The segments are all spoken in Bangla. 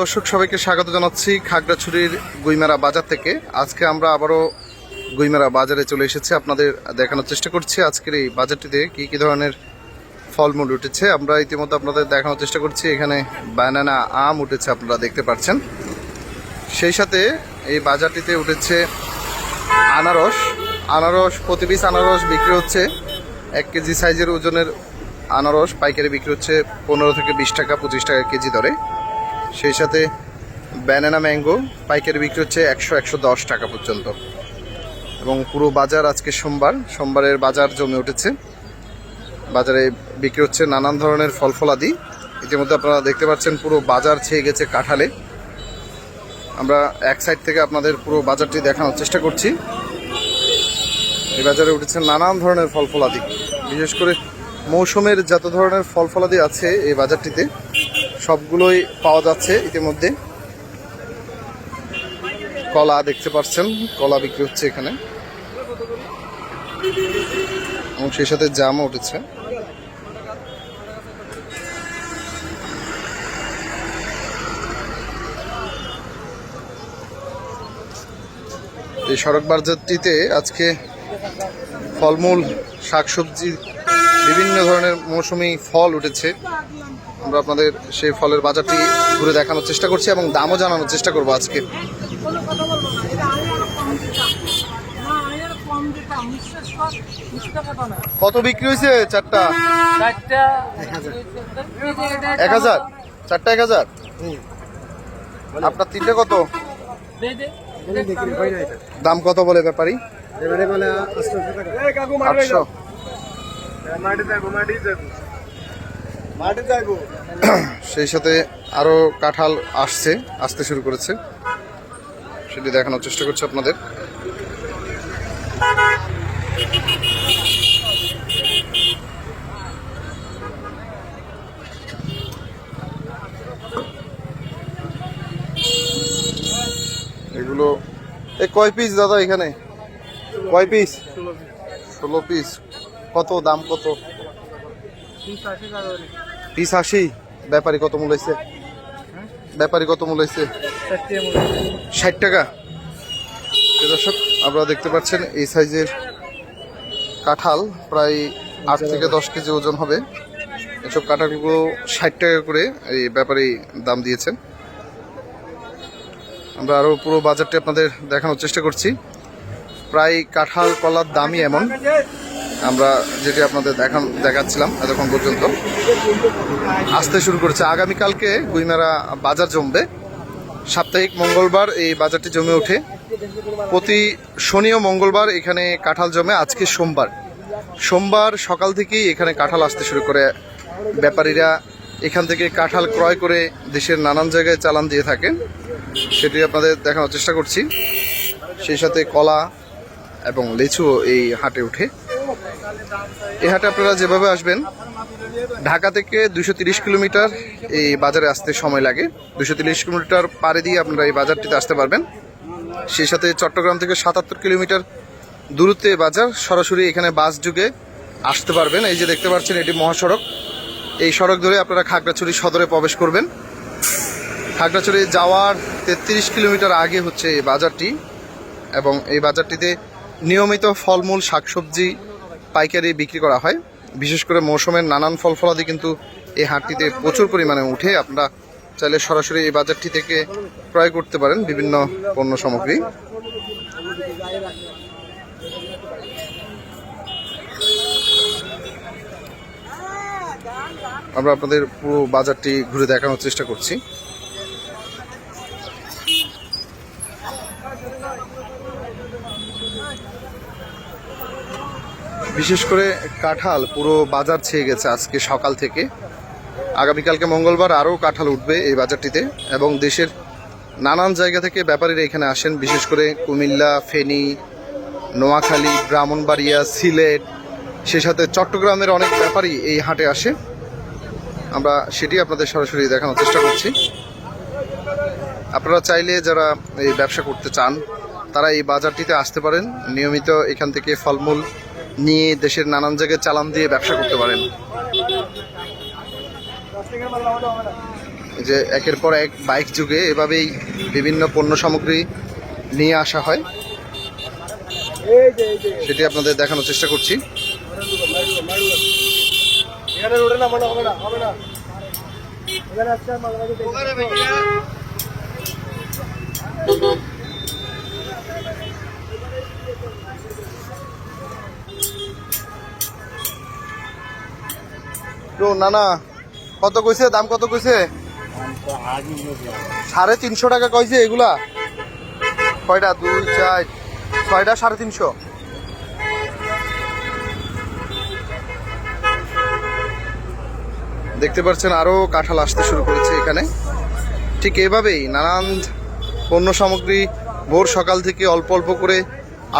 দর্শক, সবাইকে স্বাগত জানাচ্ছি খাগড়াছড়ির গুইমেরা বাজার থেকে। আজকে আমরা আবারও গুইমেরা বাজারে চলে এসেছি। আপনাদের দেখানোর চেষ্টা করছি আজকের এই বাজারটিতে কি কি ধরনের ফলমূল উঠেছে। আমরা ইতিমধ্যে আপনাদের দেখানোর চেষ্টা করছি। এখানে বানানা আম উঠেছে, আপনারা দেখতে পাচ্ছেন। সেই সাথে এই বাজারটিতে উঠেছে আনারস। আনারস, প্রতি পিস আনারস বিক্রি হচ্ছে এক কেজি সাইজের ওজনের আনারস। পাইকারি বিক্রি হচ্ছে পনেরো থেকে বিশ টাকা, পঁচিশ টাকা কেজি দরে। সেই সাথে ব্যানানা ম্যাঙ্গো, পাইকারি বিক্রি হচ্ছে একশো একশো দশ টাকা পর্যন্ত। এবং পুরো বাজার আজকে সোমবার, সোমবারের বাজার জমে উঠেছে। বাজারে বিক্রি হচ্ছে নানান ধরনের ফল ফলাদি ইতিমধ্যে আপনারা দেখতে পাচ্ছেন পুরো বাজার ছেয়ে গেছে কাঁঠালে। আমরা এক সাইড থেকে আপনাদের পুরো বাজারটি দেখানোর চেষ্টা করছি। এই বাজারে উঠেছে নানান ধরনের ফল ফলাদি বিশেষ করে মৌসুমের যত ধরনের ফল ফলাদি আছে এই বাজারটিতে সবগুলোই পাওয়া যাচ্ছে ইতিমধ্যে। কলা দেখতে পাচ্ছেন, কলা বিক্রি হচ্ছে এখানে। এবং সেই সাথে জামও উঠেছে। এই সড়ক বাজারটিতে আজকে ফলমূল, শাকসবজি, বিভিন্ন ধরনের মৌসুমি ফল উঠেছে। আমরা আপনাদের সেই ফলের বাজারটি ঘুরে দেখানোর চেষ্টা করছি এবং দামও জানানোর চেষ্টা করব আজকে। কত বিক্রি হয়েছে চারটা? এক হাজার। চারটা এক হাজার? আপনার তিনটে কত। দাম কত বলে ব্যাপারী? আটশো। সেই সাথে আরও কাঁঠাল আসছে আসতে শুরু করেছে। সেটি দেখানোর চেষ্টা করছি আপনাদের। এগুলো এ কয় পিস দাদা এখানে? কয় পিস ষোলো পিস কত দাম কত? পিস আশি, ব্যাপারী কত মূল হয়েছে ব্যাপারী কত মূল হয়েছে ষাট টাকা। দর্শক, আপনারা দেখতে পাচ্ছেন এই সাইজের কাঁঠাল প্রায় আট থেকে দশ কেজি ওজন হবে। এসব কাঁঠালগুলো ষাট টাকা করে এই ব্যাপারী দাম দিয়েছেন। আমরা আরও পুরো বাজারটি আপনাদের দেখানোর চেষ্টা করছি। প্রায় কাঁঠাল কলার দামই এমন। আমরা যেটি আপনাদের দেখান দেখাচ্ছিলাম এতক্ষণ পর্যন্ত। আসতে শুরু করেছে। আগামীকালকে গুইমেরা বাজার জমবে। সাপ্তাহিক মঙ্গলবার এই বাজারটি জমে ওঠে। প্রতি শনি ও মঙ্গলবার এখানে কাঁঠাল জমে। আজকে সোমবার। সোমবার সকাল থেকেই এখানে কাঁঠাল আসতে শুরু করে। ব্যাপারীরা এখান থেকে কাঁঠাল ক্রয় করে দেশের নানান জায়গায় চালান দিয়ে থাকেন। সেটি আপনাদের দেখানোর চেষ্টা করছি। সেই সাথে কলা এবং লিচুও এই হাটে উঠে এই হাটে আপনারা যেভাবে আসবেন, ঢাকা থেকে দুশো কিলোমিটার এই বাজারে আসতে সময় লাগে। দুশো কিলোমিটার পারে দিয়ে আপনারা এই বাজারটিতে আসতে পারবেন। সেই সাথে চট্টগ্রাম থেকে সাতাত্তর কিলোমিটার দূরত্বে বাজার, সরাসরি এখানে বাস যুগে আসতে পারবেন। এই যে দেখতে পাচ্ছেন, এটি মহাসড়ক। এই সড়ক ধরে আপনারা খাগড়াছড়ি সদরে প্রবেশ করবেন। খাগড়াছড়ি যাওয়ার তেত্রিশ কিলোমিটার আগে হচ্ছে এই বাজারটি এবং এই বাজারটিতে নিয়মিত ফলমূল, শাকসবজি পাইকারি বিক্রি করা হয়। বিশেষ করে মৌসুমের নানান ফল ফলাদি কিন্তু এই হাটটিতে প্রচুর পরিমাণে উঠে। আপনারা চাইলে সরাসরি এই বাজারটি থেকে ক্রয় করতে পারেন বিভিন্ন পণ্য সামগ্রী। আমরা আপনাদের পুরো বাজারটি ঘুরে দেখানোর চেষ্টা করছি। বিশেষ করে কাঁঠাল, পুরো বাজার ছেয়ে গেছে আজকে সকাল থেকে। আগামীকালকে মঙ্গলবার আরও কাঁঠাল উঠবে এই বাজারটিতে এবং দেশের নানান জায়গা থেকে ব্যাপারীরা এখানে আসেন, বিশেষ করে কুমিল্লা, ফেনী, নোয়াখালী, ব্রাহ্মণবাড়িয়া, সিলেট, সে সাথে চট্টগ্রামের অনেক ব্যাপারী এই হাটে আসে। আমরা সেটি আপনাদের সরাসরি দেখানোর চেষ্টা করছি। আপনারা চাইলে যারা এই ব্যবসা করতে চান, তারা এই বাজারটিতে আসতে পারেন। নিয়মিত এখান থেকে ফলমূল নিয়ে দেশের নানান জায়গায় চালান দিয়ে ব্যবসা করতে পারেন। যে একের পর এক বাইক যুগে এভাবেই বিভিন্ন পণ্য সামগ্রী নিয়ে আসা হয়। সেটি আপনাদের দেখানোর চেষ্টা করছি। না না। তো না না কত কইছে? দাম কত কইছে? সাড়ে তিনশো টাকা কইছে এগুলা? কয়টা? দুই, চার, ছয়টা, সাড়ে তিনশো। দেখতে পাচ্ছেন আরও কাঁঠাল আসতে শুরু করেছে এখানে। ঠিক এভাবেই নানান পণ্য সামগ্রী ভোর সকাল থেকে অল্প অল্প করে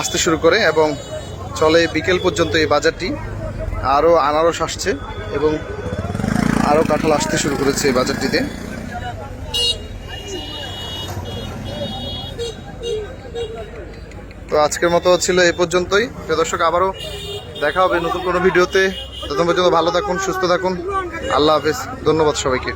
আসতে শুরু করে এবং চলে বিকেল পর্যন্ত এই বাজারটি। আরও আনারস আসছে। এবং আরও কাঁঠাল আসতে শুরু করেছে এই বাজারটিতে। তো আজকের মতো ছিল এ পর্যন্তই। প্রিয় দর্শক, আবারও দেখা হবে নতুন কোনো ভিডিওতে। ততক্ষণ পর্যন্ত ভালো থাকুন, সুস্থ থাকুন। আল্লাহ হাফেজ। ধন্যবাদ সবাইকে।